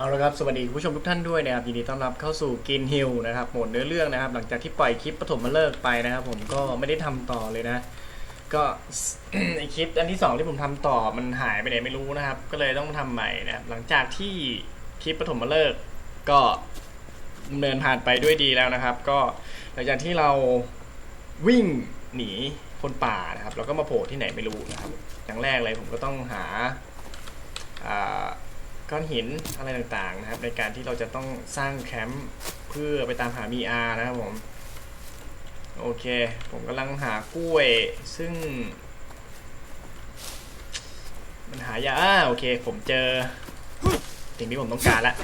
เอาละครับ สวัสดีคุณผู้ชมทุกท่านด้วยนะครับ ยินดีต้อนรับเข้าสู่กินฮิลนะครับโหมดเนื้อเรื่องนะครับ หลังจากที่ปล่อยคลิปปฐมมาเลิกไปนะครับ ผมก็ไม่ได้ทำต่อเลยนะ ก็ไอคลิปอันที่สองที่ผมทำต่อมันหายไปไหนไม่รู้นะครับ ก็เลยต้องทำใหม่นะครับ หลังจากที่คลิปปฐมมาเลิกก็ดำเนินผ่านไปด้วยดีแล้วนะครับ ก็หลังจากที่เราวิ่งหนีคนป่านะครับเราก็มาโผล่ที่ไหนไม่รู้นะครับอย่างแรกเลยผมก็ต้องหาอ่า ก้อนหินอะไรต่างๆนะครับ ในการที่เราจะต้องสร้างแคมป์เพื่อไปตามหามีอานะครับผม โอเค ผมกำลังหากล้วย ซึ่ง มันหายากอ่าโอเค ผมเจอสิ่งที่ผมต้องการแล้ว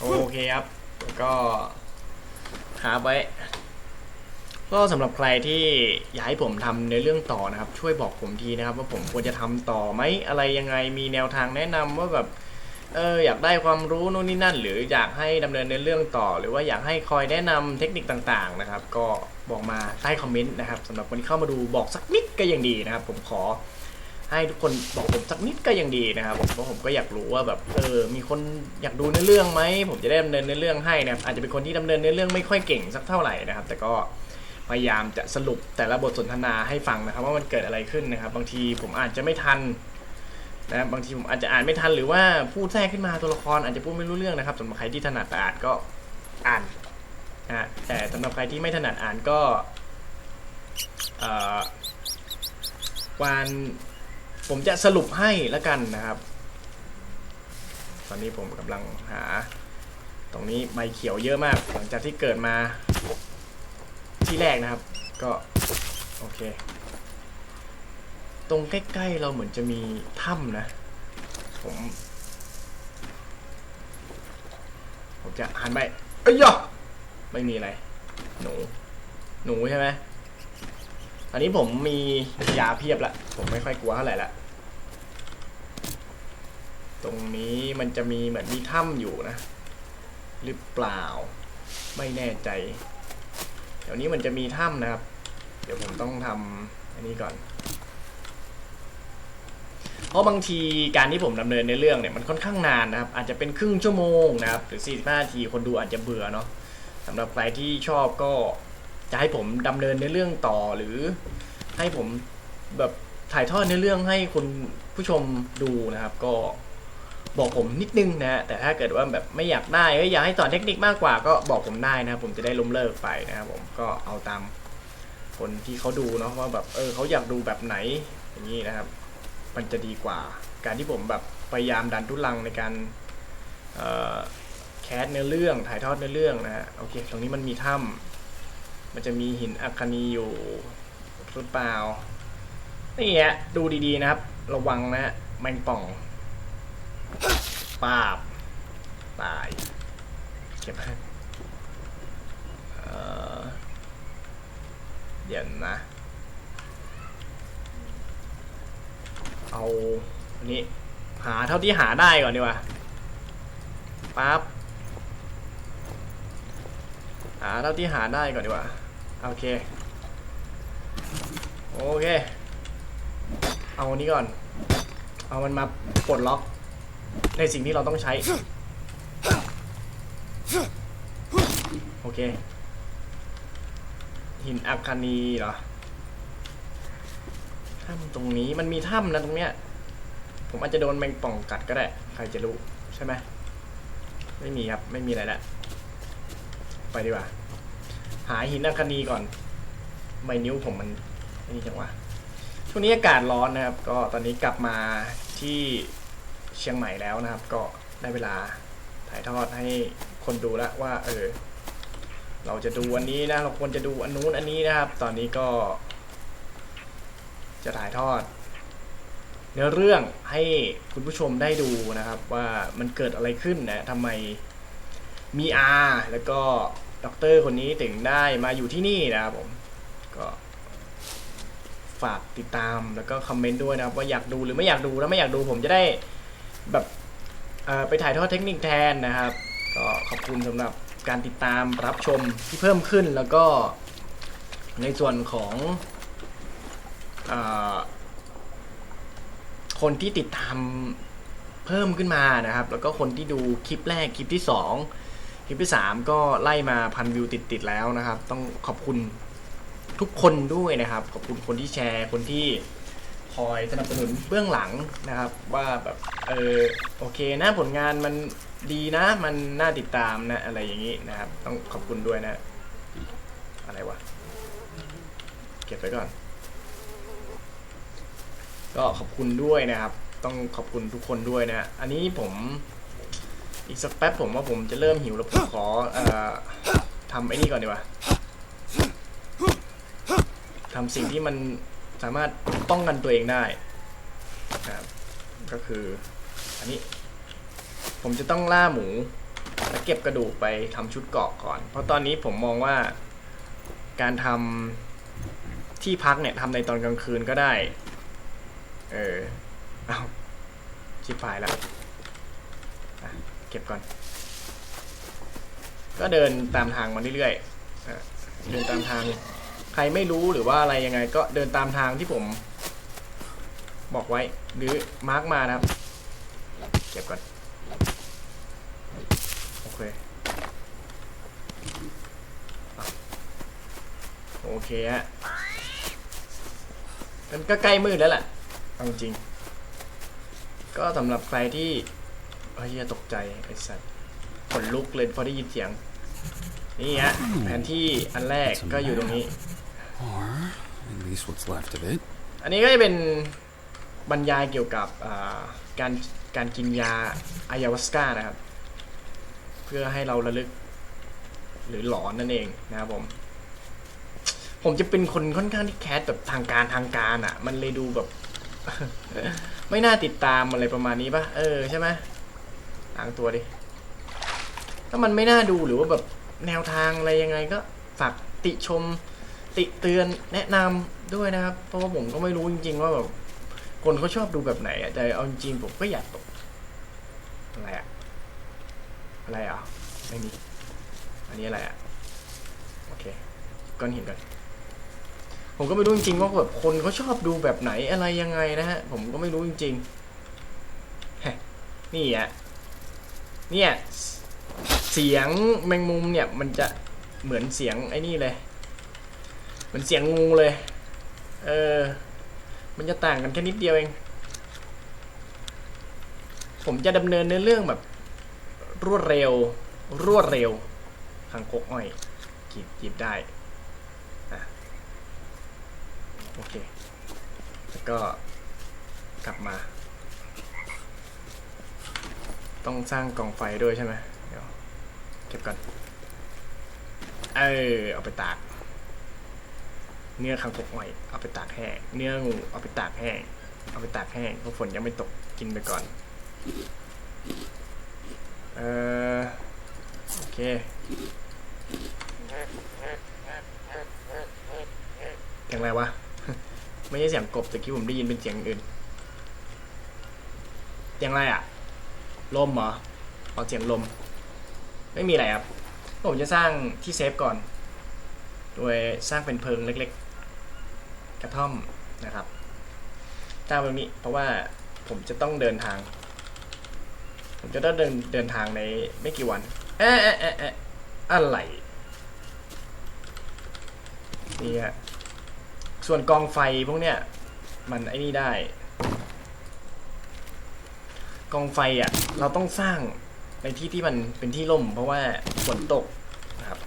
โอเคครับ ก็หาไว้ก็สำหรับใครที่อยากให้ผมทำในเรื่องต่อนะครับ ช่วยบอกผมทีนะครับ ว่าผมควรจะทำต่อไหมอะไรยังไงมีแนวทางแนะนำว่าแบบ เอออยากได้ความรู้นู่นนี่นั่น หรืออยากให้ดำเนินในเรื่องต่อ หรือว่าอยากให้คอยแนะนำเทคนิคต่างๆนะครับ ก็บอกมาใต้คอมเมนต์นะครับสำหรับคนที่เข้ามาดูบอกสักนิดก็ยังดีนะครับ ผมขอให้ทุกคนบอกผมสักนิดก็ยังดีนะครับเพราะผมก็อยากรู้ว่าแบบเออมีคนอยากดูเนื้อเรื่องไหมผมจะได้ดำเนินเนื้อเรื่องให้นะครับอาจจะเป็นคนที่ดำเนินเนื้อเรื่องไม่ค่อยเก่งสักเท่าไหร่นะครับ แต่ก็พยายามจะสรุปแต่ละบทสนทนาให้ฟังนะครับ ว่ามันเกิดอะไรขึ้นนะครับ บางทีผมอาจจะไม่ทัน นะบางทีผมอาจจะอ่านไม่ทันหรือว่าพูดแทรกขึ้นมาตัวละครอาจจะพูดไม่รู้เรื่องนะครับสำหรับใครที่ถนัดอ่านก็อ่านนะฮะแต่สำหรับใครที่ไม่ถนัดอ่านก็วานผมจะสรุปให้แล้วกันนะครับ ตอนนี้ผมกำลังหา ตรงนี้ใบเขียวเยอะมาก หลังจากที่เกิดมาที่แรกนะครับ ก็ โอเค ตรงใกล้ๆเราเหมือนจะมีถ้ำนะ ผม ผมจะหันไปเอ้ยยไม่มีอะไร หนู หนูใช่ไหมตอนนี้ผมมียาเพียบละ ผมไม่ค่อยกลัวเท่าไหร่ละ ตรงนี้มันจะมีเหมือนมีถ้ำอยู่นะ หรือเปล่า ไม่แน่ใจ เดี๋ยวนี้มันจะมีถ้ำนะครับ เดี๋ยวผมต้องทำอันนี้ก่อน ราะบางทีการที่ผมดำเนินในเรื่องเนี่ยมันค่อนข้างนานนะครับ อาจจะเป็นครึ่งชั่วโมงนะครับหรือ 45 นาทีคนดูอาจจะเบื่อเนาะสำหรับใครที่ชอบก็จะให้ผมดำเนินในเรื่องต่อหรือให้ผมแบบถ่ายทอดในเรื่องให้คุณผู้ชมดูนะครับ ก็บอกผมนิดนึงนะแต่ถ้าเกิดว่าแบบไม่อยากได้เอ้ยอยากให้สอนเทคนิคมากกว่าก็บอกผมได้นะครับ ผมจะได้ล้มเลิกไปนะครับผมก็เอาตามคนที่เขาดูเนาะว่าแบบเออเขาอยากดูแบบไหนอย่างนี้นะครับ มันจะดีกว่า การที่ผมแบบพยายามดันทุลังในการแคสเนื้อเรื่องถ่ายทอดเนื้อเรื่องนะฮะโอเคตรงนี้มันมีถ้ำมันจะมีหินอัคนีอยู่หรือเปล่านี่ฮะดูดีๆนะครับ ระวังนะฮะแมงป่องปาบตายเก็บเดี๋ยวนะ เอาอันนี้หาเท่าที่หาได้ก่อนดีกว่าปั๊บหาเท่าที่หาได้ก่อนดีกว่าโอเคโอเคเอาอันนี้ก่อน เอามันมาปลดล็อก ในสิ่งที่เราต้องใช้ โอเค หินอัคคนีเหรอ ถ้ำตรงนี้มันมีถ้ำนะตรงเนี้ย ผมอาจจะโดนแมงป่องกัดก็ได้ ใครจะรู้ใช่ไหมไม่มีครับ ไม่มีอะไรแล้วไปดีกว่า หาหินอัคนีก่อนใบนิ้วผมมันไอ้นี่จังวะช่วงนี้อากาศร้อนนะครับ ก็ตอนนี้กลับมาที่เชียงใหม่แล้วนะครับ ก็ได้เวลาถ่ายทอดให้คนดูแล้วว่า เออ เราจะดูอันนี้นะ เราควรจะดูอันนู้นอันนี้นะครับ ตอนนี้ก็ จะถ่ายทอด เนื้อเรื่องให้คุณผู้ชมได้ดูนะครับ ว่ามันเกิดอะไรขึ้นนะทำไมมีอาแล้วก็ด็อกเตอร์คนนี้ถึงได้มาอยู่ที่นี่นะครับผมก็ฝากติดตามแล้วก็คอมเมนต์ด้วยนะครับ ว่าอยากดูหรือไม่อยากดูแล้วไม่อยากดูผมจะได้แบบไปถ่ายทอดเทคนิคแทนนะครับ ก็ขอบคุณสำหรับการติดตามรับชมที่เพิ่มขึ้นแล้วก็ในส่วนของ คนที่ติดตามเพิ่มขึ้นมานะครับ แล้วก็คนที่ดูคลิปแรกคลิปที่สองคลิปที่สามก็ไล่มาพันวิวติดๆแล้วนะครับ ต้องขอบคุณทุกคนด้วยนะครับ ขอบคุณคนที่แชร์คนที่คอยสนับสนุนเบื้องหลังนะครับ ว่าแบบเออโอเคนะผลงานมันดีนะ มันน่าติดตามนะอะไรอย่างนี้นะครับ ต้องขอบคุณด้วยนะ อะไรวะ เก็บไว้ก่อน ก็ขอบคุณด้วยนะครับ ต้องขอบคุณทุกคนด้วยนะ อันนี้ผมอีกสักแป๊บผมว่าผมจะเริ่มหิวแล้วผมขอเอ่อทำไอ้นี่ก่อนดีกว่าทำสิ่งที่มันสามารถป้องกันตัวเองได้นะครับก็คือ อันนี้ ผมจะต้องล่าหมูแล้วเก็บกระดูกไปทำชุดเกาะก่อน เพราะตอนนี้ผมมองว่าการทำที่พักเนี่ยทำในตอนกลางคืนก็ได้ เออ เอาชิบหายแล้วเก็บก่อน ก็เดินตามทางมาเรื่อยๆเดินตามทาง ใครไม่รู้หรือว่าอะไรยังไง ก็เดินตามทางที่ผม บอกไว้ หรือมาร์กมานะครับ เก็บก่อน โอเคโอเคฮะมันก็ใกล้มืดแล้วแหละ เอาจริง ก็สำหรับใครที่เฮ้ยอย่าตกใจไอ้สัตว์ขนลุกเลยพอได้ยินเสียง นี่ฮะแผนที่อันแรกก็อยู่ตรงนี้ Or at least what's left of it. อันนี้ก็จะเป็นบรรยายเกี่ยวกับอ่าการการกินยาอายาวาสกานะครับ เพื่อให้เราระลึก หรือหลอนนั่นเองนะครับผม ผมจะเป็นคนค่อนข้างที่แคสแบบทางการทางการอะ่ะ มันเลยดูแบบ ไม่น่าติดตามอะไรประมาณนี้ปะเออใช่ไหมล้างตัวดิ ถ้ามันไม่น่าดูหรือว่าแบบแนวทางอะไรยังไงก็ฝากติชม ติเตือนแนะนำด้วยนะครับ เพราะว่าผมก็ไม่รู้จริง ๆ ว่าแบบคนเขาชอบดูแบบไหนอะแต่เอาจริงผมก็อยากตกอะไรอะอะไรอะไม่มีอันนี้อะไรอะโอเคก้อนหินก่อน ผมก็ไม่รู้จริงๆว่าแบบคนเขาชอบดูแบบไหนอะไรยังไงนะฮะ ผมก็ไม่รู้จริงๆฮะนี่อะเนี่ยเสียงแมงมุมเนี่ยมันจะเหมือนเสียงไอ้นี่เลยเหมือนเสียงงูเลย เออ มันจะต่างกันแค่นิดเดียวเอง ผมจะดำเนินเนื้อเรื่องแบบ รวดเร็ว รวดเร็วทางคกอ้อยจีบจีบได้ อะ โอเค แล้วก็กลับมา ต้องสร้างกองไฟด้วยใช่ไหมเดี๋ยวเก็บก่อน เออเอาไปตาก เนื้อคังคกหอยเอาไปตากแห้ง เนื้องูเอาไปตากแห้ง เอาไปตากแห้งเพราะฝนยังไม่ตกกินไปก่อน เออโอเคเสียงไรวะ ไม่ใช่เสียงกบแต่กี้ผมได้ยินเป็นเสียงอื่นเสียงอะไรอะลมเหรอเอาเสียงลม ไม่มีอะไรครับ ผมจะสร้างที่เซฟก่อน โดยสร้างเป็นเพิงเล็กๆ กระท่อมนะครับสร้างแบบนี้เพราะว่าผมจะต้องเดินทาง ผมจะต้องเดินเดินทางในไม่กี่วัน เอ๊ะเอ๊ะเอ๊ะเอ๊ะอะไรนี่ฮะ ส่วนกองไฟพวกเนี้ยมันไอ้นี่ได้ กองไฟอะ เราต้องสร้างในที่ที่มันเป็นที่ร่ม เพราะว่าฝนตกนะครับ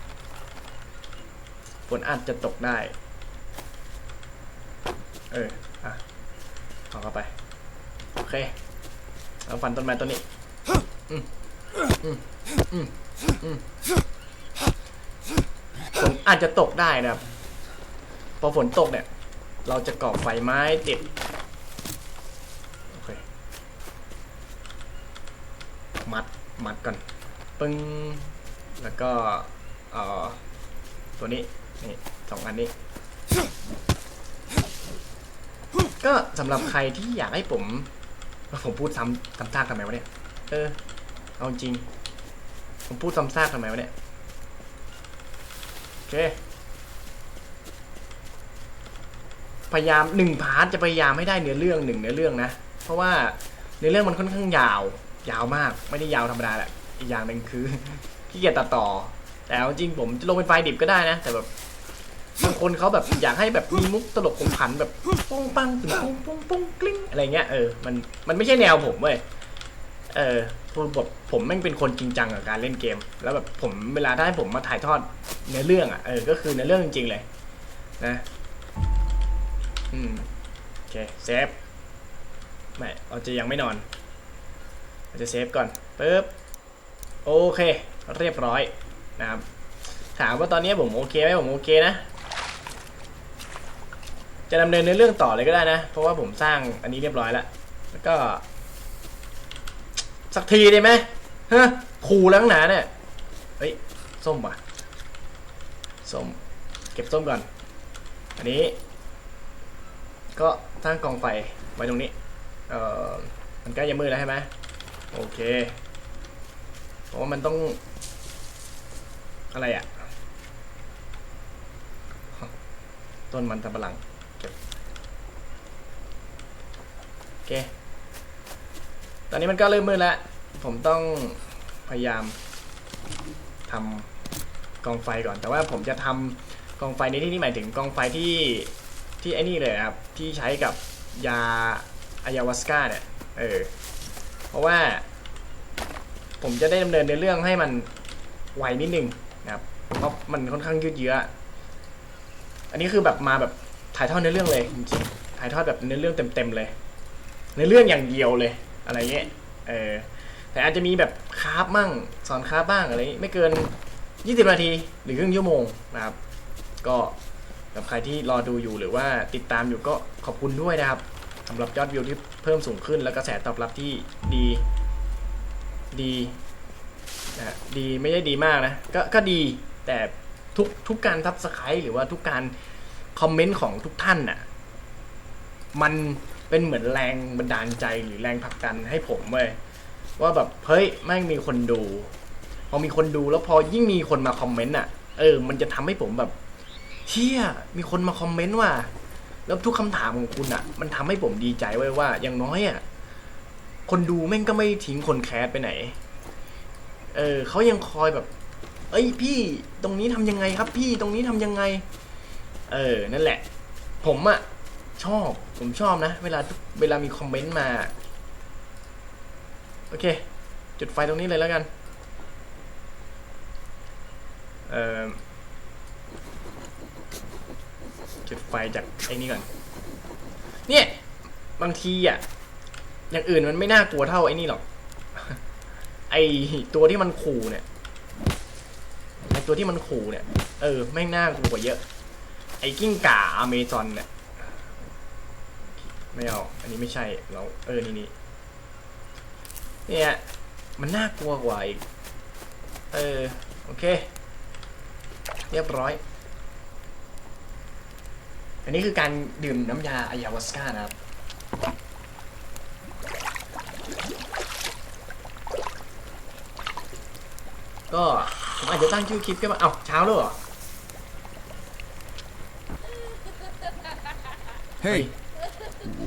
ฝนอาจจะตกได้ เออ อะเอาเข้าไป โอเคเอาฟันต้นไม้ต้นนี้อืมอืมอืมอืมฝนอาจจะตกได้นะครับ พอฝนตกเนี่ย เราจะก่อไฟไม้ติดโอเคมัดมัดก่อนปึ้งแล้วก็เอ่อตัวนี้นี่สองอันนี้ ก็สำหรับใครที่อยากให้ผม ผมพูดซ้ำซ้ำซากทำไมวะเนี่ย เออ เอาจริง ผมพูดซ้ำซากทำไมวะเนี่ย โอเค พยายามหนึ่งพาร์ทจะพยายามให้ได้เนื้อเรื่องหนึ่งเนื้อเรื่องนะ เพราะว่าในเรื่องมันค่อนข้างยาว ยาวมากไม่ได้ยาวธรรมดาแหละอีกอย่างหนึ่งคือขี้เกียจตัดต่อ แต่จริงผมจะลงเป็นไฟล์ดิบก็ได้นะ แต่แบบบางคนเขาแบบอยากให้แบบมีมุกตลกขมขันแบบปุ้งปังตึงปุ้งปุ้งปุ้งกลิ้งอะไรเงี้ยเออมันมันไม่ใช่แนวผมเว้ยเออพูดบทผมแม่งเป็นคนจริงจังกับการเล่นเกม แล้วแบบผมเวลาได้ผมมาถ่ายทอดเนื้อเรื่องอะเออก็คือเนื้อเรื่องจริงๆเลยนะ อืมโอเคเซฟไม่เราจะยังไม่นอนเราจะเซฟก่อนปึ๊บโอเค เรียบร้อยนะครับถามว่าตอนนี้ผมโอเคไหมผมโอเคนะ จะดำเนินในเรื่องต่อเลยก็ได้นะ เพราะว่าผมสร้างอันนี้เรียบร้อยแล้วแล้วก็ สักทีได้ไหมฮะขู่แล้วข้างหนาเนี่ยเฮ้ยส้มว่ะส้มเก็บส้มก่อน อันนี้ ก็สร้างกองไฟไว้ตรงนี้ เอ่อ มันใกล้จะมืดแล้วใช่ไหมโอเคเพราะว่ามันต้อง อะไรอะต้นมันทำปะหลังเก็บโอเค ตอนนี้มันก็เริ่มมืดแล้ว ผมต้องพยายามทำกองไฟก่อน แต่ว่าผมจะทำกองไฟในที่นี้หมายถึงกองไฟที่ ที่ไอ้นี่เลยครับ ที่ใช้กับยาอายาวาสกาเนี่ย เออ เพราะว่า ผมจะได้ดำเนินในเรื่องให้มันไวนิดนึงนะครับ เพราะมันค่อนข้างยืดเยื้อ อันนี้คือแบบมาแบบถ่ายทอดในเรื่องเลยจริงๆถ่ายทอดแบบในเรื่องเต็มๆเลย ในเรื่องอย่างเดียวเลย อะไรเงี้ย เออ แต่อาจจะมีแบบคราฟมั่ง สอนคราฟบ้างอะไรไม่เกิน 20 นาทีหรือครึ่งชั่วโมงนะครับ ก็ กับใครที่รอดูอยู่หรือว่าติดตามอยู่ก็ขอบคุณด้วยนะครับสำหรับยอดวิวที่เพิ่มสูงขึ้น และกระแสตอบรับที่ดีดีนะฮะดีไม่ได้ดีมากนะก็ก็ดีแต่ทุกทุกการทับสไครต์หรือว่าทุกการคอมเมนต์ของทุกท่านน่ะมันเป็นเหมือนแรงบันดาลใจหรือแรงผลักดันให้ผมเว้ยว่าแบบเฮ้ยแม่งมีคนดู พอมีคนดูแล้วพอยิ่งมีคนมาคอมเมนต์อะเออ มันจะทำให้ผมแบบ เชี่ยมีคนมาคอมเมนต์ว่าแล้วทุกคำถามของคุณอะ มันทำให้ผมดีใจไว้ว่า อย่างน้อยอะคนดูแม่งก็ไม่ทิ้งคนแคสไปไหน เออเขายังคอยแบบ เอ้ยพี่ตรงนี้ทำยังไงครับ พี่ตรงนี้ทำยังไง เออ นั่นแหละ ผมอะชอบ ผมชอบนะ เวลาทุกเวลามีคอมเมนต์มา โอเค จุดไฟตรงนี้เลยแล้วกัน เออ จุดไฟจากไอ้นี่ก่อน เนี่ย บางทีอะอย่างอื่นมันไม่น่ากลัวเท่าไอ้นี่หรอก ไอตัวที่มันขู่เนี่ย ไอตัวที่มันขู่เนี่ย เออ ไม่น่ากลัวกว่าเยอะ ไอกิ้งก่าอเมซอนเนี่ย ไม่เอา อันนี้ไม่ใช่ เรา เออ นี่นี่เนี่ย มันน่ากลัวกว่าอีก เออ โอเค เรียบร้อย อันนี้คือการดื่มน้ำยาอายาวาสกานะครับ ก็ผมอาจจะตั้งชื่อคลิปแค่ว่าเอ้าเช้าแล้วเหรอ Hey,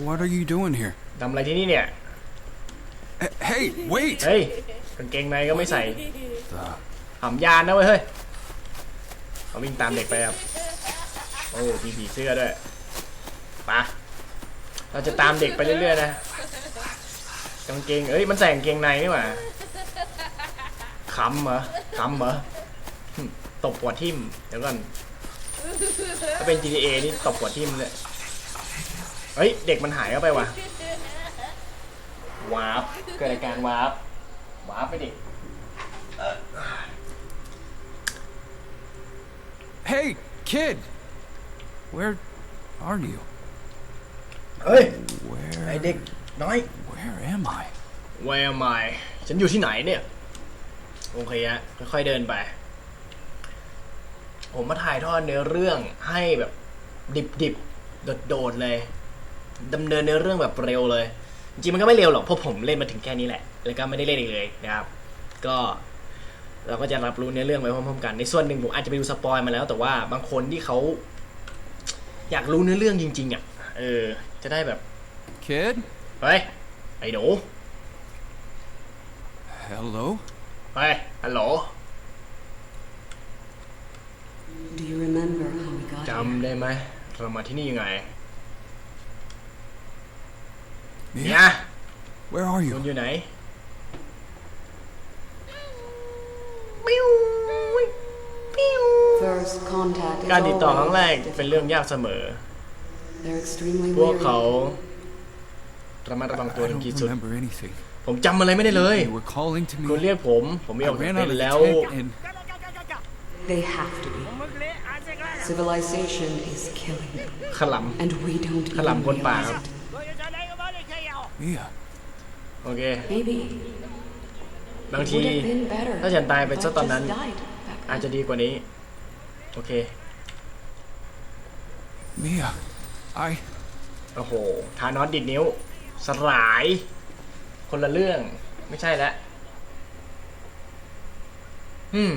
what are you doing here? ทำอะไรที่นี่เนี่ย H- Hey, wait! เฮ้ยกางเกงในก็ไม่ใส่ The หำยานนะเว้ยเฮ้ยเขาวิ่งตามเด็กไปครับโอ้มีผีเสื้อด้วยปะเราจะตามเด็กไปเรื่อยๆนะกางเกงเอ้ยมันใส่กางเกงในนี่หว่าขำเหรอขำเหรอตบหัวทิ่มเดี๋ยวก่อนถ้าเป็น GTA นี่ตบหัวทิ่มเลยเฮ้ยเด็กมันหายเข้าไปว่ะวาร์ปเกิดอาการวาร์ปวาร์ปไปดิ Hey, kid! Where are you? เฮ้ย Where ไอเด็กน้อย Where am I? Where am I ฉันอยู่ที่ไหนเนี่ย โอเคฮะค่อยๆเดินไป ผมมาถ่ายทอดเนื้อเรื่องให้แบบ ดิบๆ โดดๆเลยดำเนินเนื้อเรื่องแบบเร็วเลย จริงๆมันก็ไม่เร็วหรอกเพราะผมเล่นมาถึงแค่นี้แหละ แล้วก็ไม่ได้เล่นอีกเลยนะครับ ก็เราก็จะรับรู้เนื้อเรื่องไปพร้อมๆกัน ในส่วนหนึ่งผมอาจจะไปดูสปอยมาแล้ว แต่ว่าบางคนที่เขา อยากรู้เนื้อเรื่องจริง ๆ อะ เออ จะได้แบบ Kid? เฮ้ยไอ้หนู Hello? ไปฮัลโหล Do you remember how we got here? จำได้ไหมเรามาที่นี่ยังไง Mia? เนี่ย Where are คุณ you? อยู่ไหน ปิ้วปิ้ว First contact is การติดต่อครั้ง always แรก difficult. เป็นเรื่องยากเสมอ They're extremely พวกเขา weary. ระมัดระวัง I ตัวถึง don't ขีดสุด remember anything. ผมจำอะไรไม่ได้เลย They were calling to คุณ me. เรียกผม ผมไม่อ I อกจาก ran เป็ out of น the แล้ว tank and They have to be. Civilization is killing them, ขล and we don't ขลำ even คนป่า realize ครับ it. Mia. โอเค Maybe บาง it ที would have been better ถ้าฉันตายไป if ซะ I ตอนนั้น just died back อาจ then. จะดีกว่านี้ โอเค Mia. I. โอ้โหทานอสดิดนิ้ว สลาย คนละเรื่อง ไม่ใช่แล้วอืม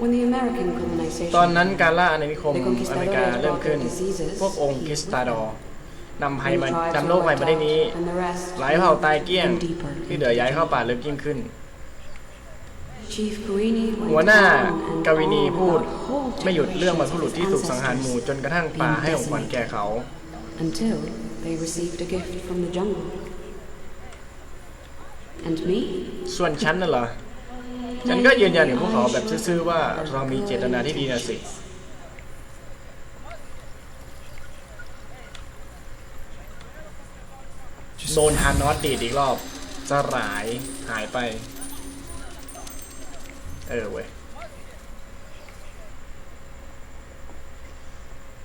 When the American colonization ตอนนั้นการล่าอาณานิคม the อเมริกา conquistadors เริ่ม brought ขึ้น their diseases พวกองค์ to คริส heal ตาดอ them. ร์นำภัย New มา tribes นำโลก were ใหม่ wiped มาได้นี้ out, and the rest หลายเผ่าตายเกลี้ยง even deeper ที่เหลือย้ายเข้าป่าลึกยิ่งขึ้น Chief Guini went หัวหน้า on and กาวินี on พูด about whole ไม่หยุดเรื่องบรรพ generations บุรุษ of ที่ his ถูกสังหารหมู่ ancestors จนกระทั่งป่าให้ของขวัญแก่เขา until they received a gift from the jungle. And me? ส่วนฉันน่ะเหรอ ฉันก็ยืนยันกับพวกเขาแบบซื่อๆว่าเรามีเจตนาที่ดีนะสิ Just โดนฮานอสดีดอีกรอบสลายหายไป เออเว้ย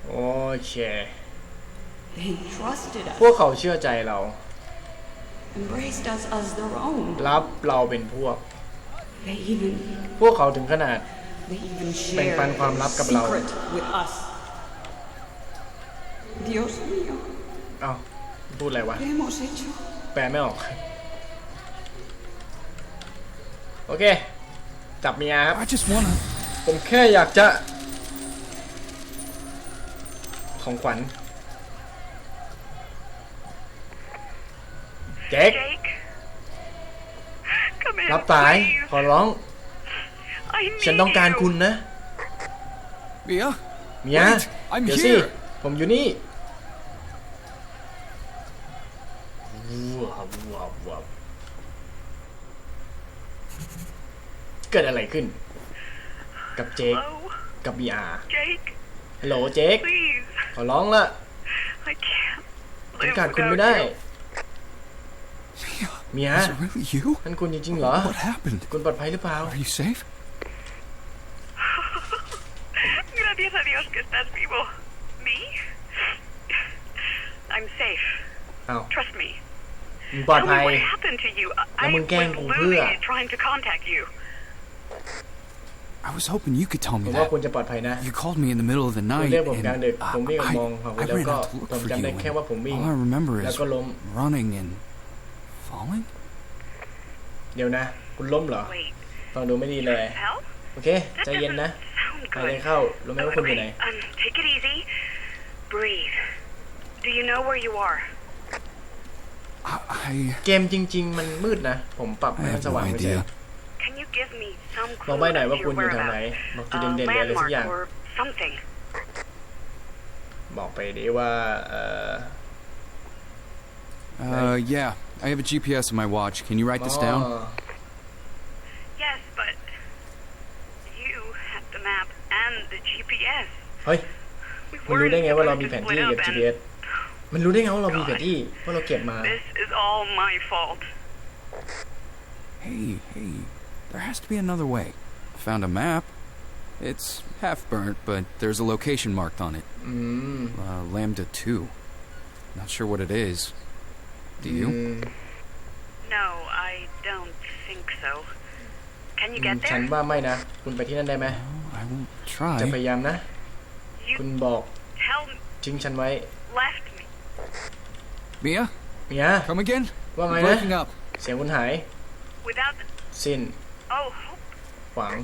โอเค They trusted พว us, กเขาเชื่อใจเรา embraced us as their own. รับเราเป็นพวก They even, พวกเขาถึงขนาด they even แบ่ง shared ปันความลับกับ a เรา secret with us. Dios mío, เอ้าพูดอะไรวะ ¿qué hemos hecho? แปลไม่ออก โอเค จับเมียครับ I just wanna. ผมแค่อยากจะ ของขวัญเจ๊ก Jake. Come in. รับสาย please. ขอร้อง I need ฉันต้องการคุณ you. นะ Mia. เมีย Wait, I'm เดี๋ยวสิ here. ผมอยู่นี่ว้าวว้าวว้าว เกิดอะไรขึ้น กับเจค Hello, กับบีอา Jake. ฮัลโหลเจค Please. ขอร้องละ I can't ฉัน live ขาดคุณ without ไม่ได้ you. Mia. เมีย Is it really you? นั่นคุณจริงๆเหรอ What happened? คุณปลอดภัยหรือเปล่า Are you safe? Gracias a Dios que estás vivo. Me? I'm safe. อ้าว Trust me. มึงปลอด Tell ภั me ย what happened to you. I, I แล้วมึง was แกล้งกูเพื่อ I was hoping you could tell ผ me มว่า that. คุณจะปลอดภัยนะ You called me in the middle of the คุณ night, เรียกผม and กลางดึก I, ผมวิ่งออกมองหา I, คุณ I แล้ว ran ก็ out to look ผม for จำได้ you. แค่ว่าผมวิ่ง All I remember แล้ว is ก็ล้ม running and falling. เดี๋ยวนะ คุณล้มเหรอ Wait. ฟังดูไม่ดีเลย Hell? โอเค ใจ That เย็น doesn't นะ sound หายใจ good. เข้า รู้ไหมว่าคุณอยู่ไหน Okay, um, take it easy. Breathe. Do you know where you are? I, I, เกมจริง ๆ มันมืดนะ ผมปรับ I ให้มัน have ส no ว่างไม่ใช่ idea. Can you give me some ลอง clue ใบหน่อย as ว่า to คุณ your อยู่แถวไหน whereabouts? บอกจุด A เด่นๆเลยอะไรสัก landmark อย่าง or something. บอกไปดิว่าเอ่อ Uh, yeah. I have a GPS in my watch. Can you write this อ๋อ down? Yes, but you had the map and the GPS. เฮ้ย We มันรู้ weren't ได้ไงว่าเรา supposed มี to แผน split ที่กับ up, and GPS มันรู้ได้ไงว่าเรามีแผนที่เพราะเราเก็บมา this is all my fault. Hey, hey. There has to be another way. I found a map. It's half burnt, but there's a location marked on it. อืม Uh, Lambda 2. Not sure what it is. Do อื you? ม No, I don't think so. Can you อืม get ฉัน there? ว่าไม่นะ คุณไปที่นั่นได้ไหม Oh, I won't จะพ try. ยายามนะ คุณ You บอก tellทิ้งฉันไว้ left me Mia, เมีย come again? ว่าไง You're นะ breaking up. เสียงคุณหาย without the, สิ้น oh hope. หวัง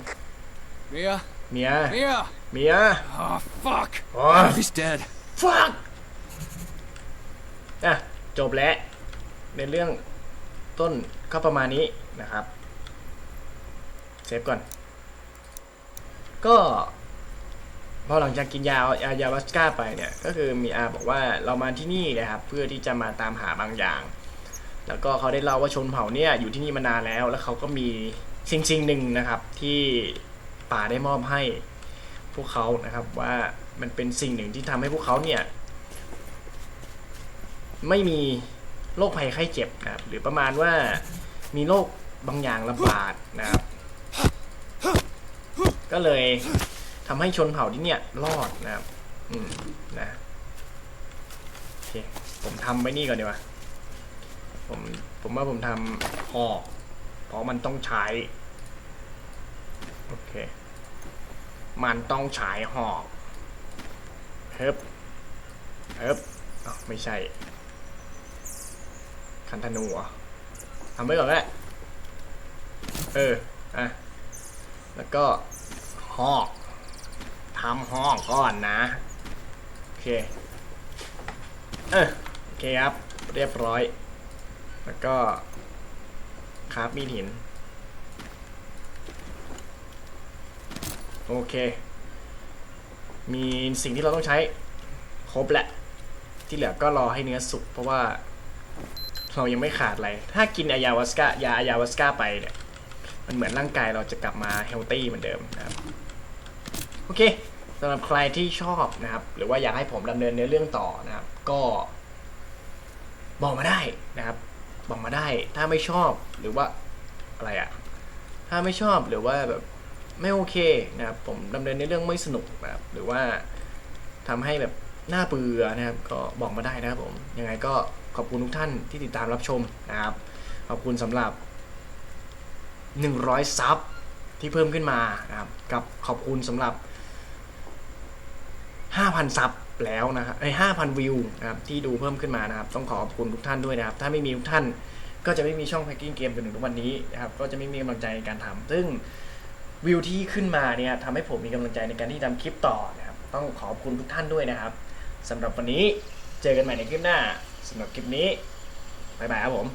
Mia, เมีย Mia. เมีย Oh, fuck. โอ้ย He's dead. fuck อะ จบแล้ว ในเรื่องต้นก็ประมาณนี้นะครับ เซฟก่อน ก็ พอหลังจากกินยายายาวัสก้าไปเนี่ย ก็คือมีอาบอกว่าเรามาที่นี่นะครับ เพื่อที่จะมาตามหาบางอย่าง แล้วก็เขาได้เล่าว่าชนเผ่าเนี่ยอยู่ที่นี่มานานแล้ว แล้วเขาก็มี สิ่งสิ่งหนึ่งนะครับที่ป่าได้มอบให้พวกเขานะครับว่ามันเป็นสิ่งหนึ่งที่ทำให้พวกเขาเนี่ย ไม่มีโรคภัยไข้เจ็บนะครับ หรือประมาณว่ามีโรคบางอย่างระบาดนะครับ ก็เลยทำให้ชนเผ่าที่เนี่ยรอดนะครับ อืมนะโอเคผมทำไว้นี่ก่อนดีกว่าผมผมว่าผมทำหอก เพราะมันต้องใช้ โอเค มันต้องใช้หอกเฮิบเฮิบอ้าวไม่ใช่ คันธนูเหรอทำไว้ก่อนก็ได้เออ อะ แล้วก็หอกทำหอกก่อนนะ โอเค เออ โอเคครับ เรียบร้อย แล้วก็ คราฟมีหิน โอเค มีสิ่งที่เราต้องใช้ ครบแหละ ที่เหลือก็รอให้เนื้อสุกเพราะว่า เรายังไม่ขาดอะไร ถ้ากินอายาวัสกายาอายาวัสกาไปเนี่ยมันเหมือนร่างกายเราจะกลับมาเฮลตี้เหมือนเดิมนะครับ โอเคสำหรับใครที่ชอบนะครับ หรือว่าอยากให้ผมดำเนินเนื้อเรื่องต่อนะครับ ก็บอกมาได้นะครับ บอกมาได้ ถ้าไม่ชอบหรือว่าอะไรอะถ้าไม่ชอบหรือว่าแบบไม่โอเคนะครับผมดำเนินในเรื่องไม่สนุกนะครับหรือว่าทำให้แบบน่าเบื่อนะครับก็บอกมาได้นะครับผมยังไงก็ขอบคุณทุกท่านที่ติดตามรับชมนะครับ ขอบคุณสำหรับ 100 ซับที่เพิ่มขึ้นมานะครับกับขอบคุณสำหรับ 5,000 ซับ แล้วนะครับไอ้5,000วิวนะครับที่ดูเพิ่มขึ้นมานะครับ ต้องขอขอบคุณทุกท่านด้วยนะครับ ถ้าไม่มีทุกท่านก็จะไม่มีช่องแพ็กกิ้งเกมจนถึงทุกวันนี้นะครับ ก็จะไม่มีกำลังใจในการทำซึ่งวิวที่ขึ้นมาเนี่ยทำให้ผมมีกำลังใจในการที่ทำคลิปต่อนะครับ ต้องขอบคุณทุกท่านด้วยนะครับสำหรับวันนี้เจอกันใหม่ในคลิปหน้าสำหรับคลิปนี้บ๊ายบายครับผม